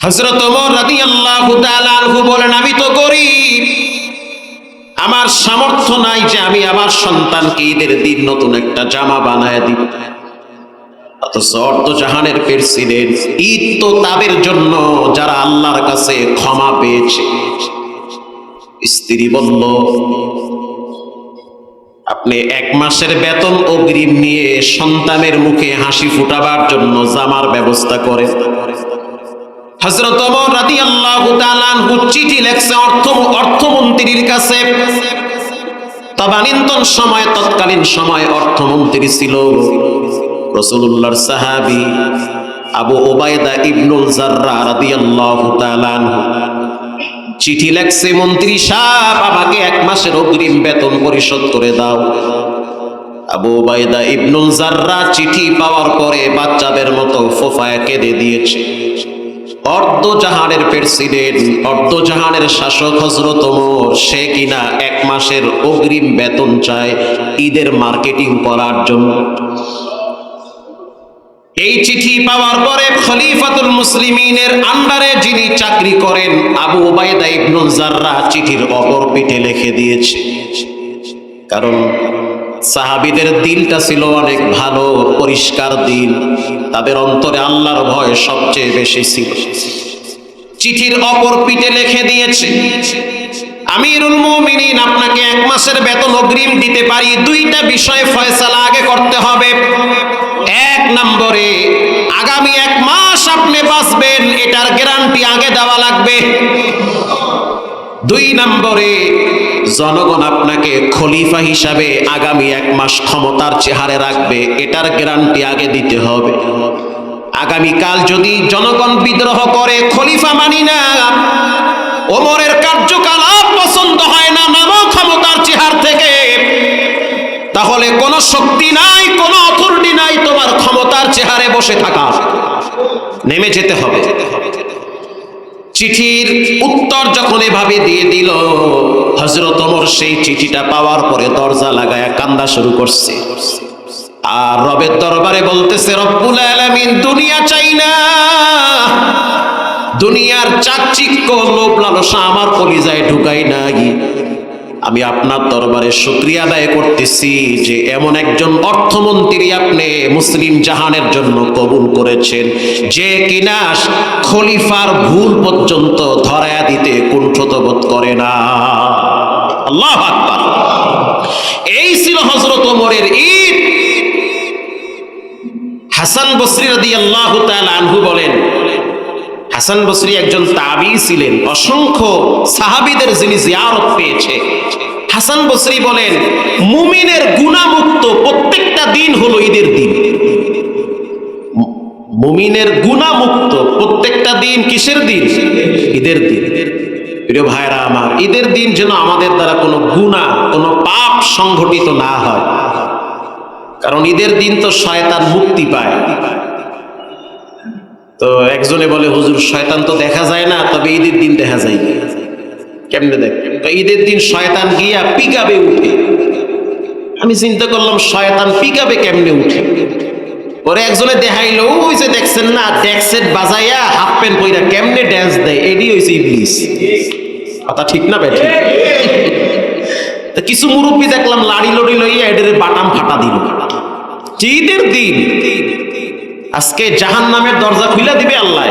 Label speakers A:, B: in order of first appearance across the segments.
A: হজরত বলেন, আমি তো গরিব। আমার সামর্থ্য নাই যে আমি আমার সন্তানকে ঈদের দিন নতুন একটা জামা বানায় দিব। জাহানের প্রেসিডেন্ট ঈদ তো তাদের জন্য যারা আল্লাহর কাছে ক্ষমা পেয়েছে। স্ত্রী বলল, আপনি এক মাসের বেতন অগ্রিম নিয়ে সন্তানের মুখে হাসি ফুটাবার জন্য জামার ব্যবস্থা করেন। হজরত তাআলা আনহু চিঠি লেখছে অর্থ অর্থমন্ত্রীর কাছে। তদানীন্তন সময়, তৎকালীন সময় অর্থমন্ত্রী ছিল রসুল্লাহর সাহাবি আবু ওবায়দা ইবনুল জাররা রাদিয়াল্লাহু তাআলা চিঠি লেখছে, মন্ত্রী সাহেব, আমাকে এক মাসের অগ্রিম বেতন পরিশোধ করে দাও। আবু ওবায়দা ইবনুল জাররা চিঠি পাওয়ার পরে বাচ্চাদের মতো ফোফায় কেঁদে দিয়েছে। অর্ধ জাহানের প্রেসিডেন্ট অর্ধ জাহানের শাসক হজরত সে কিনা এক মাসের অগ্রিম বেতন চায় ঈদের মার্কেটিং করার জন্য। এই চিঠি পাওয়ার পরে খলিফাতুল মুসলিমিনের আন্ডারে যিনি চাকরি করেন, আবু ওবায়দা ইবনুল জাররা চিঠির অপর পিঠে লিখে দিয়েছে। কারণ সাহাবিদের দিলটা ছিল অনেক ভালো, পরিষ্কার দিল। তাদের অন্তরে আল্লাহর ভয় সবচেয়ে বেশি ছিল। চিঠির অপর পিঠে লিখে দিয়েছে, আমিরুল মুমিনিন, আপনাকে এক মাসের বেতন অগ্রিম দিতে পারি। দুইটা বিষয়ে ফয়সালা আগে করতে হবে। এক নম্বরে, আগামী এক মাস আপনি বাঁচবেন, এটার গ্যারান্টি আগে দেওয়া লাগবে। দুই নম্বরে জনগণ আপনাকে খলিফা হিসাবে আগামী এক মাস ক্ষমতার চেহারে রাখবে, এটার গ্যারান্টি আগে দিতে হবে। আগামীকাল যদি জনগণ বিদ্রোহ করে, খলিফা মানি না, ওমরের কার্যকাল আর পছন্দ হয় না নামো ক্ষমতার চেহার থেকে, তাহলে কোনো শক্তি নাই, কোনো অথরিটি নাই তোমার ক্ষমতার চেহারে বসে থাকা। নেমে যেতে হবে। চিঠির উত্তর যখন এভাবে দিয়ে দিল হজরত ওমর সেই চিঠিটা পাওয়ার পরে দরজা লাগায়া কান্দা শুরু করছে। আর রবের দরবারে বলতেছে, রব্বুল আলামিন, দুনিয়া চাই না। দুনিয়ার চাকচিক্য, লোভ লালসা আমার কলিজায় ঢুকাই নাই। আমি আপনার দরবারে শুক্রিয়া আদায় করতেছি যে এমন একজন অর্থমন্ত্রী আপনি মুসলিম জাহানের জন্য কবুল করেছেন। যে কিনা খলিফার ভুল পর্যন্ত ধরায়া দিতে কুণ্ঠত বোধ করে না। আল্লাহ এই ছিল হজরত ওমরের ঈদ। হাসান বসরি রাদি আল্লাহ আনহু বলেন, হাসান বসরি একজন তাবি ছিলেন, অসংখ্য সাহাবিদের যিনি জিয়ারত পেয়েছে। হাসান বসরি বলেন, মুমিনের গুণামুক্ত প্রত্যেকটা দিন হলো ঈদের দিন। মুমিনের গুণামুক্ত প্রত্যেকটা দিন কিসের দিন? ঈদের দিন। প্রিয় ভাইরা আমার, ঈদের দিন যেন আমাদের দ্বারা কোনো গুণা, কোনো পাপ সংঘটিত না হয়। কারণ ঈদের দিন তো শয়তান মুক্তি পায়। তো একজনে বলে, হুজুর, শয়তান তো দেখা যায় না, তবে ঈদের দিন দেখা যায়। কেমনে দেখ? ঈদের দিন শয়তান গিয়া পিকাবে উঠে। আমি চিন্তা করলাম, শয়তান পিকাবে কেমনে উঠে? পরে একজনে দেখাইলো যে দেখছেন না ড্যাক্সেট বাজাইয়া হাফ প্যান্ট পইরা কেমনে ড্যান্স দেয়? এডি হইছে ইবলিস। কথা ঠিক না, বেঠি? কিছু মুরব্বী দেখলাম, লাড়ি লড়ি লইয়া এদের বাটাম ফাটা দিল। ঈদের দিন, আজকে জাহান নামের দরজা খুলে দিবে আল্লাহ।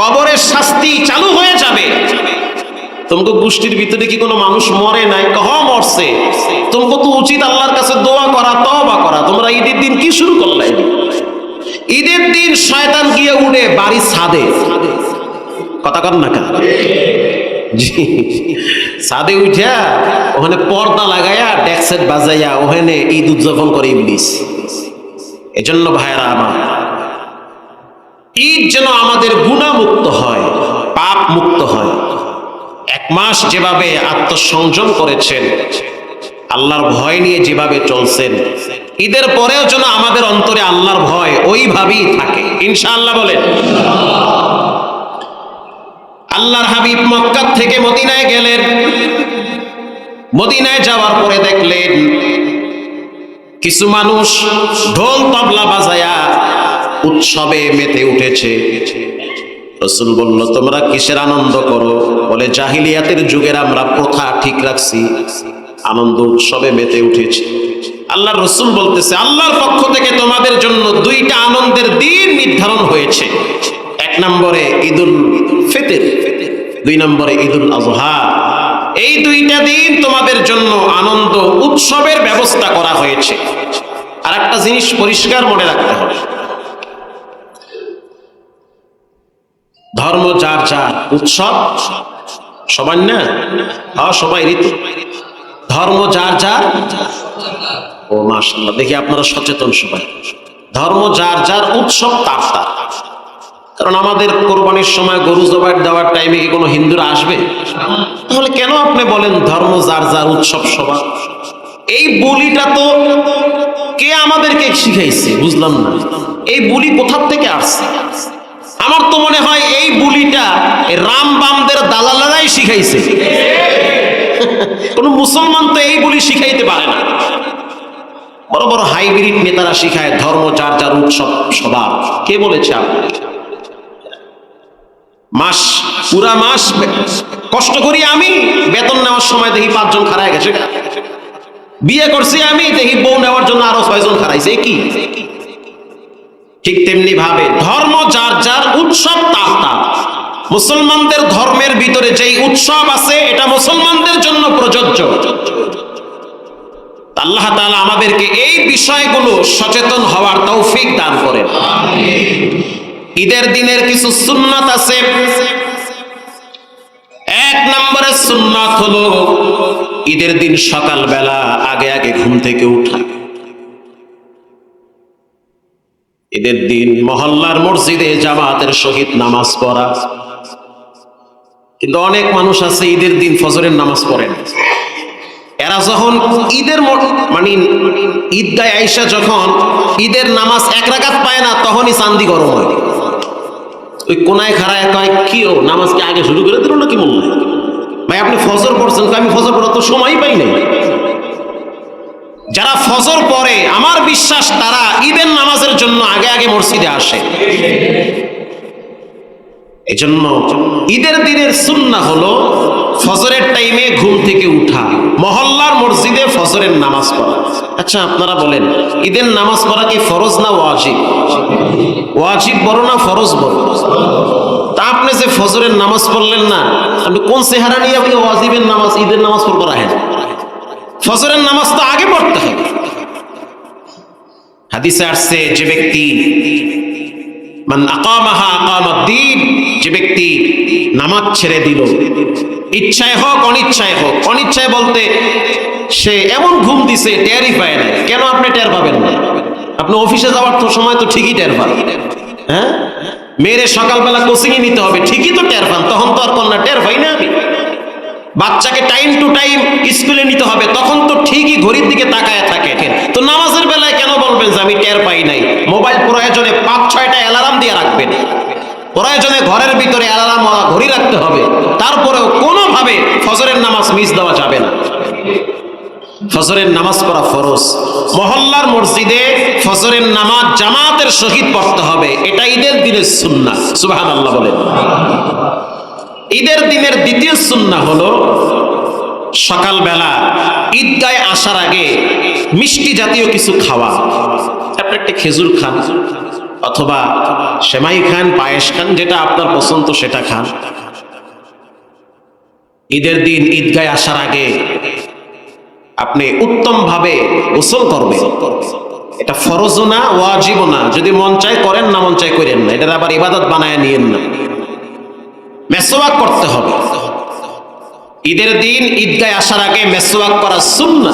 A: কবরের শাস্তি চালু হয়ে যাবে। তোমাকে গোষ্ঠীর ভিতরে কি কোনো মানুষ মরে নাই? কহ, মরছে। তোমাকে তো উচিত আল্লাহর কাছে দোয়া করা তবা করা। তোমরা ঈদের দিন কি শুরু করলে? ঈদের দিন শয়তান গিয়ে উড়ে বাড়ি ছাদে। কথা কর না কেন? ছাদে উঠা ওখানে পর্দা লাগাইয়া ডেক্সেট বাজাইয়া ওখানে ঈদ উদযাপন করে ইবলিস। এজন্য ভাইরা আমার, ঈদ যেন আমাদের গুণামুক্ত হয় পাপ মুক্ত হয়। এক মাস যেভাবে আত্মসংযম করেছেন, আল্লাহর ভয় নিয়ে যেভাবে চলছেন, ঈদের পরেও যেন আমাদের অন্তরে আল্লাহর ভয় ওইভাবেই থাকে। ইনশাআল্লাহ বলেন। আল্লাহর হাবিব মক্কা থেকে মদিনায় গেলেন। মদিনায় যাওয়ার পরে দেখলেন, কিছু মানুষ ঢোল তবলা বাজায়া উৎসবে মেতে উঠেছে। রসুল বলল, তোমরা কিসের আনন্দ করো? বলে, জাহিলিয়াতের যুগের আমরা প্রথা ঠিক রাখছি। আনন্দ উৎসবে মেতে উঠেছি। আল্লাহ রসুল বলতেছে, আল্লাহর পক্ষ থেকে তোমাদের জন্য দুইটা আনন্দের দিন নির্ধারণ হয়েছে। এক নম্বরে ঈদুল ফিতর, দুই নম্বরে ঈদুল আজহা। এই দুইটা দিন তোমাদের জন্য আনন্দ উৎসবের ব্যবস্থা করা হয়েছে। আর একটা জিনিস পরিষ্কার মনে রাখতে হবে। ধর্ম, যার যার উৎসব সবার না? হ্যাঁ সবাই ঋতু ধর্ম, যার যার ও মাশাল্লাহ দেখি আপনারা সচেতন সবাই। ধর্ম, যার যার উৎসব, তার তার। কারণ আমাদের কোরবানির সময় গরু জবাই দেওয়ার টাইমে কি কোনো হিন্দুরা আসবে? তাহলে কেন আপনি বলেন ধর্ম, যার যার উৎসব, সবার? এই বলিটা তো কে আমাদেরকে শিখাইছে? বুঝলাম না। এই বুলি কোথার থেকে আসছে? আমার তো মনে হয় এই বুলিটা রাম বামদের দালালেরাই শিখাইছে। কোন মুসলমান তো এই বুলি শিখাইতে পারে না। বড় বড় হাইব্রিড নেতারা শিখায়, ধর্ম, যার যার উৎসব স্বভাব কে বলেছে মাস, পুরা মাস কষ্ট করি আমি, বেতন নেওয়ার সময় দেখি পাঁচজন খারায় গেছে। বিয়ে করছি আমি, দেখি বউ নেওয়ার জন্য আরও ছয়জন খারাইছে কি? ঠিক তেমনি ভাবে ধর্ম যার যার উৎসব তার তার। মুসলমানদের ধর্মের ভিতরে যেই উৎসব আছে, এটা মুসলমানদের জন্য প্রযোজ্য। আল্লাহ তাআলা আমাদেরকে এই বিষয়গুলো সচেতন হওয়ার তৌফিক দান করেন। ঈদের দিনের কিছু সুন্নাত আছে। এক নম্বরের সুন্নাত হলো ঈদের দিন সকালবেলা আগে আগে ঘুম থেকে উঠা। ঈদের দিন মহল্লার মসজিদে জামাতের সহিত নামাজ পড়া। কিন্তু অনেক মানুষ আছে ঈদের দিন ফজরের নামাজ পড়ে না। এরা যখন ঈদের মানে ঈদগায় আইসা যখন ঈদের নামাজ এক রাকাত পায় না, তখনই চান্দি গরম হয়। ওই কোনায় খাড়ায় কয়, কি ও, নামাজ কি আগে শুরু করে দিল না কি মনে হয় ভাই, আপনি ফজর পড়ছেন আমি ফজর পড়ার তো সময় পাই নাই। যারা ফজর পড়ে, আমার বিশ্বাস তারা ঈদের নামাজের জন্য আগে আগে মসজিদে আসে। এই জন্য ঈদের দিনের সুন্না হলো ফজরের টাইমে ঘুম থেকে উঠা, মহল্লার মসজিদে ফজরের নামাজ পড়া। আচ্ছা আপনারা বলেন, ঈদের নামাজ পড়া কি ফরজ না ওয়াজিব? ওয়াজিব বড় না ফরজ বড়? তা আপনি যে ফজরের নামাজ পড়লেন না আপনি কোন চেহারা নিয়ে আপনি ওয়াজিবের নামাজ, ঈদের নামাজ পড়ব রাখেন ফজরের নামাজ তো আগে পড়তে হবে। হাদিসে আসছে, যে ব্যক্তি মান আকামাহা আকামাদ্দিন, যে ব্যক্তি নামাজ ছেড়ে দিল, ইচ্ছায় হোক, অনিচ্ছায় হোক, অনিচ্ছায় বলতে সে এমন ঘুম দিছে, টেরই পায় না কেন আপনি টের পাবেন না? আপনি অফিসে যাওয়ার তো সময় তো ঠিকই টের পান। হ্যাঁ? মেয়েরে সকালবেলা কোচিং এ নিতে হবে, ঠিকই তো টের পান, তখন তো আর কন্যা টের পাই না আমি। বাচ্চাকে টাইম টু টাইম স্কুলে নিতে হবে, তখন তো ঠিকই ঘড়ির দিকে তাকায় থাকে। তো নামাজের বেলায় কেন বলবেন যে আমি টের পাই নাই? মোবাইল প্রয়োজনে পাঁচ, ছয়টা অ্যালার্ম দিয়ে রাখবেন। প্রয়োজনে ঘরের ভিতরে অ্যালার্ম ঘড়ি রাখতে হবে। তারপরেও কোনোভাবে ফজরের নামাজ মিস দেওয়া যাবে না। ফজরের নামাজ পড়া ফরজ। মহল্লার মসজিদে ফজরের নামাজ জামাতের সহিত পড়তে হবে। এটা ঈদের দিনের সুন্নাহ সুবহানাল্লাহ বলেন। ঈদের দিনের দ্বিতীয় সুন্নাহ হলো সকালবেলা ঈদগায় আসার আগে মিষ্টি জাতীয় কিছু খাওয়া। আপনি একটা খেজুর খান অথবা সেমাই খান, পায়েস খান, যেটা আপনার পছন্দ সেটা খান। ঈদের দিন ঈদগায় আসার আগে আপনি উত্তম ভাবে গোসল করবেন। এটা ফরজও না, ওয়াজিবও না। যদি মন চায় করেন, না মন চায় করেন না। এটার আবার ইবাদত বানায় নিয়েন না। মেসোয়াক করতে হবে। ঈদের দিন ঈদগায় আসার আগে মেসোয়াক করা সুন্না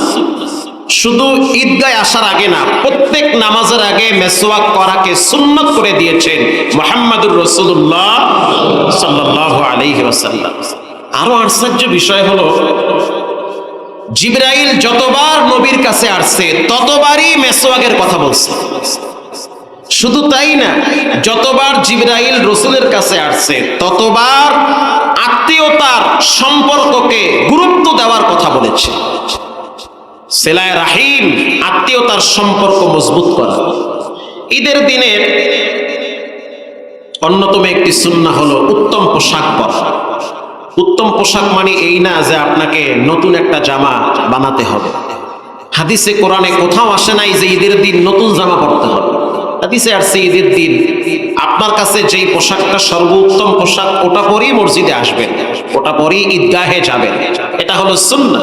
A: শুধু ঈদগায় আসার আগে না, প্রত্যেক নামাজের আগে মেসোয়াক করাকে সুন্নত করে দিয়েছেন মোহাম্মদুর রসুল্লাহ সাল্লাহ আলাইহি ওয়াসাল্লাম। আরও আশ্চর্য বিষয় হলো, জিব্রাইল যতবার নবীর কাছে আসছে, ততবারই মেসোয়াকের কথা বলছে। শুধু তাই না, যতবার জিব্রাইল রসুলের কাছে আসছে, ততবার আত্মীয়তার সম্পর্ককে গুরুত্ব দেওয়ার কথা বলেছে। সেলায় রাহিম আত্মীয়তার সম্পর্ক মজবুত করা। ঈদের দিনের অন্যতম একটি সুন্না হলো উত্তম পোশাক পরা। উত্তম পোশাক মানে এই না যে আপনাকে নতুন একটা জামা বানাতে হবে। হাদিসে কোরআনে কোথাও আসে নাই যে ঈদের দিন নতুন জামা পরতে হবে। হাদিসে আসছে ঈদের দিন, আপনার কাছে যেই পোশাকটা সর্বোত্তম পোশাক, ওটা পরেই মসজিদে আসবেন, ওটা পরেই ঈদগাহে যাবেন। এটা হলো সুন্না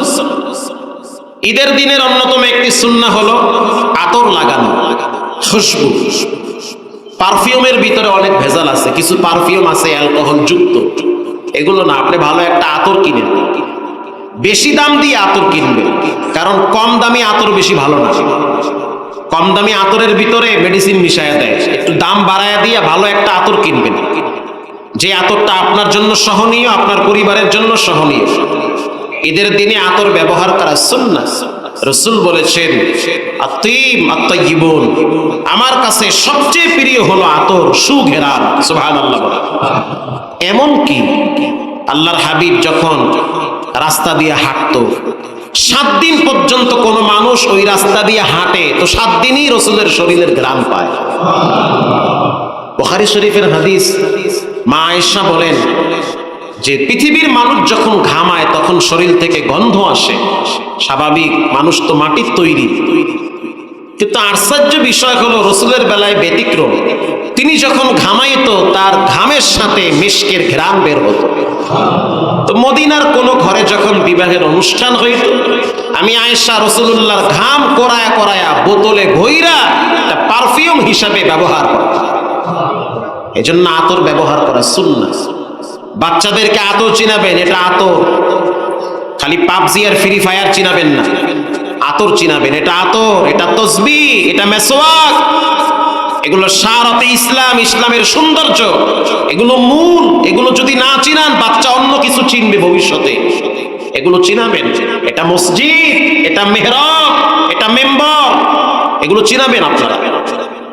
A: ঈদের দিনের অন্যতম একটি সুন্না হলো আতর লাগানো, খুশবু। পারফিউমের ভিতরে অনেক ভেজাল আছে, কিছু পারফিউম আছে, অ্যালকোহল যুক্ত। এগুলো না, আপনি ভালো একটা আতর কিনেন। বেশি দাম দিয়ে আতর কিনবেন, কারণ কম দামি আতর বেশি ভালো না। কম দামি আতরের ভিতরে মেডিসিন মিশায়া দেয়। একটু দাম বাড়ায়া দিয়ে ভালো একটা আতর কিনবেন। যে আতরটা আপনার জন্য সহনীয়, আপনার পরিবারের জন্য সহনীয়। ঈদের দিনে আতর ব্যবহার করা সুন্নাহ রসুল বলেছেন আত্মাইবুন আমার কাছে সবচেয়ে প্রিয় হলো আতর সুঘেরান। সুবহানাল্লাহ বলা এমন কি আল্লাহর হাবিব যখন রাস্তা দিয়ে হাঁটতো সাত দিন পর্যন্ত কোন মানুষ ওই রাস্তা দিয়ে হাঁটে, তো সাত দিনই রসুলের শরীরের গ্রাম পায়। বহারি শরীফের হাদিস, মা আয়েশা বলেন যে পৃথিবীর মানুষ যখন ঘামায়, তখন শরীর থেকে গন্ধ আসে। স্বাভাবিক, মানুষ তো মাটির তৈরি। কিন্তু আশ্চর্য বিষয় হলো রসুলের বেলায় ব্যতিক্রম। তিনি যখন ঘামাইত, তার ঘামের সাথে মিশকের ঘ্রাণ বের হতো। তো মদিনার কোনো ঘরে যখন বিবাহের অনুষ্ঠান হইত, আমি আয়েশা রসুল্লাহর ঘাম করায়া করায়া বোতলে ঘইরা পারফিউম হিসাবে ব্যবহার করত এই জন্য আতর ব্যবহার করা সুন্না বাচ্চাদেরকে আতর চিনাবেন, এটা আতর। খালি পাবজি আর ফ্রি ফায়ার চিনাবেন না। আতর চিনাবেন, এটা আতর, এটা তসবি, এটা মেসোয়াক এগুলো সারতে ইসলাম, ইসলামের সৌন্দর্য। এগুলো মূল, এগুলো যদি না চিনান, বাচ্চা অন্য কিছু চিনবে ভবিষ্যতে। এগুলো চিনাবেন, এটা মসজিদ, এটা মেহরব, এটা মেম্বর। এগুলো চিনাবেন আপনারা।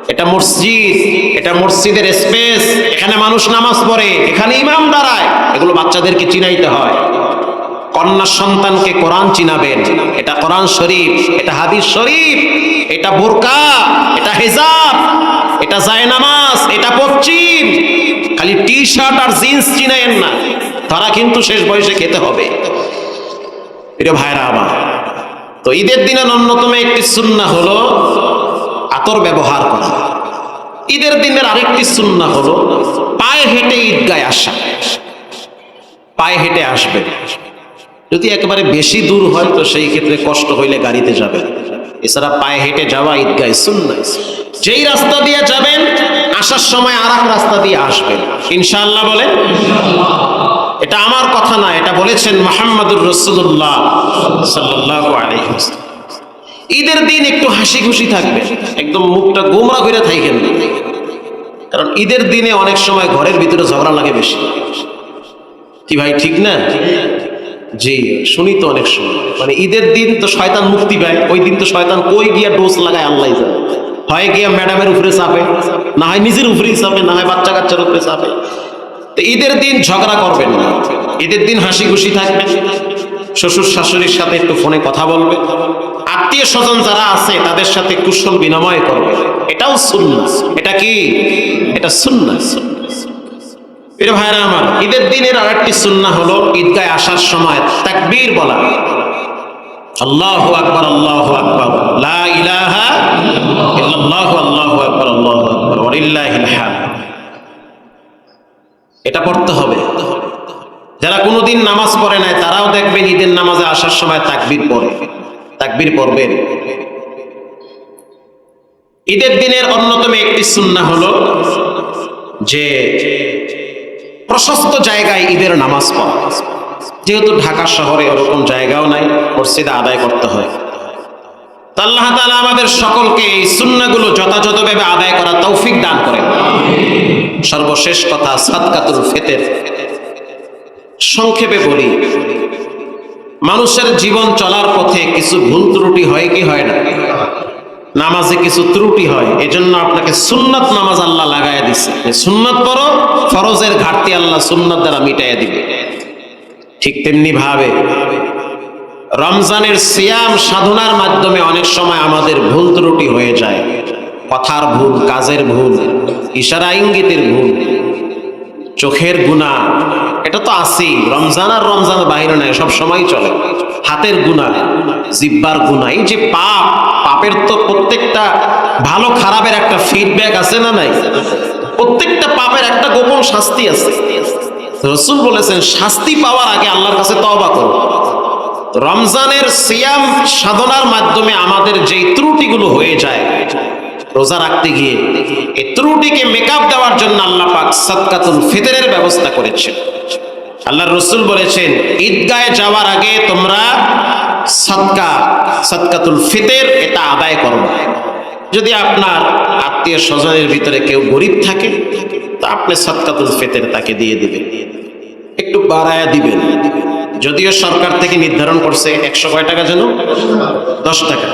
A: এটা মসজিদ, এটা মসজিদের স্পেস, এখানে মানুষ নামাজ পড়ে, এখানে ইমাম দাঁড়ায়। এগুলো বাচ্চাদেরকে চিনাইতে হয়। কন্যা সন্তানকে কোরআন চিনাবেন। এটা কোরআন শরীফ, এটা হাদিস শরীফ, এটা বোরকা, এটা হেজাব, এটা জায়নামাজ, এটা পশ্চিম। খালি টি শার্ট আর জিন্স চিনাইন না। তারা কিন্তু শেষ বয়সে খেতে হবে। এটা ভাইরা আমার, তো ঈদের দিনের অন্যতম একটি সুন্না হলো আতর ব্যবহার করা। ঈদের দিনের আরেকটি সুন্না হলো পায়ে হেঁটে ঈদগায় আসা। পায়ে হেঁটে আসবে যদি একেবারে বেশি দূর হয়, তো সেই ক্ষেত্রে কষ্ট হইলে গাড়িতে যাবেন। এছাড়া পায়ে হেঁটে যাওয়া ঈদগায় সুন্না যেই রাস্তা দিয়ে যাবেন, আসার সময় আর রাস্তা দিয়ে আসবেন। ইনশাআল্লাহ বলে এটা আমার কথা না, এটা বলেছেন মোহাম্মদুর রসুল্লাহ ঈদের দিন একটু হাসি খুশি থাকবে, একদম মুখটা গোমরা করে থাকেন না। কারণ ঈদের দিনে অনেক সময় ঘরের ভিতরে ঝগড়া লাগে বেশি। কি ভাই, ঠিক না? জি, শুনি তো অনেক সময়। মানে ঈদের দিন তো শয়তান মুক্তি পায়, ওই দিন তো শয়তান কই গিয়া ডোজ লাগায়, আল্লাহ জানে। হয় গিয়া ম্যাডামের উপরে চাপে, না হয় নিজের উপরেই চাপে, না হয় বাচ্চা কাচ্চার উপরে চাপে। তো ঈদের দিন ঝগড়া করবেন না। ঈদের দিন হাসি খুশি থাকবেন। শ্বশুর শাশুড়ির সাথে একটু ফোনে কথা বলবে আত্মীয় স্বজন যারা আছে, তাদের সাথে কুশল বিনিময় করবে এটাও সুন্না এটা কি? এটা সুন্না প্রিয় ভাইরা আমার, ঈদের দিনের আরেকটি সুন্না হলো ঈদগায় আসার সময় তাকবীর বলা। আল্লাহ আকবার আল্লাহ আকবার। লা ইলাহা ইল্লাল্লাহু, আল্লাহু আকবার আল্লাহু আকবার। ওয়ালিল্লাহিল হামদ। এটা পড়তে হবে। যারা কোনোদিন নামাজ পড়ে নাই, তারাও দেখবেন ঈদের নামাজে আসার সময় তাকবীর পড়ে। তাকবীর পড়বেন। ঈদের দিনের অন্যতম একটি সুন্না হলো যে প্রশস্ত জায়গায় ঈদের নামাজ পড়া। যেহেতু ঢাকা শহরে ওরকম জায়গাও নাই, মসজিদে আদায় করতে হয়। আল্লাহ তাআলা আমাদের সকলকে এই সুন্নাগুলো যথাযথভাবে আদায় করা তৌফিক দান করেন। সর্বশেষ কথা, সাদকাতুল ফেতের। সংক্ষেপে বলি, মানুষের জীবন চলার পথে কিছু ভুল ত্রুটি হয় কি হয় না? নামাজে কিছু ত্রুটি হয়, এজন্য আপনাকে সুন্নাত নামাজ আল্লাহ লাগায় দিছে। সুন্নাত পড়ো, ফরজের ঘাটতি আল্লাহ সুন্নাত দ্বারা মিটাইয়া দিবে। ঠিক তেমনি ভাবে রমজানের সিয়াম সাধনার মাধ্যমে অনেক সময় আমাদের ভুল ত্রুটি হয়ে যায়। কথার ভুল, কাজের ভুল, ইশারা ইঙ্গিতের ভুল, চোখের গুণা এটা তো আছেই। রমজান আর রমজান বাইরে নাই, সব সময় চলে। হাতের গুণা, জিব্বার গুণা। এই যে পাপ, পাপের তো প্রত্যেকটা ভালো, খারাপের একটা ফিডব্যাক আছে না নাই? প্রত্যেকটা পাপের একটা গোপন শাস্তি আছে। রসুল বলেছেন, শাস্তি পাওয়ার আগে আল্লাহর কাছে তওবা করো। রমজানের সিয়াম সাধনার মাধ্যমে আমাদের যেই ত্রুটিগুলো হয়ে যায়, রোজা রাখতে গিয়ে, এই ত্রুটিকে মেকআপ দেওয়ার জন্য আল্লাহ পাক সাদকাতুল ফিতরের ব্যবস্থা করেছেন। আল্লাহর রসুল বলেছেন, ঈদগাহে যাওয়ার আগে তোমরা সাদকা, সাদকাতুল ফিতর এটা আদায় করো। যদি আপনার আত্মীয় স্বজনের ভিতরে কেউ গরিব থাকে, তা আপনি সাদকাতুল ফিতর তাকে দিয়ে দিবেন। একটু বাড়ায়া দিবেন। যদিও সরকার থেকে নির্ধারণ করছে একশো কয় টাকা যেন? দশ টাকা।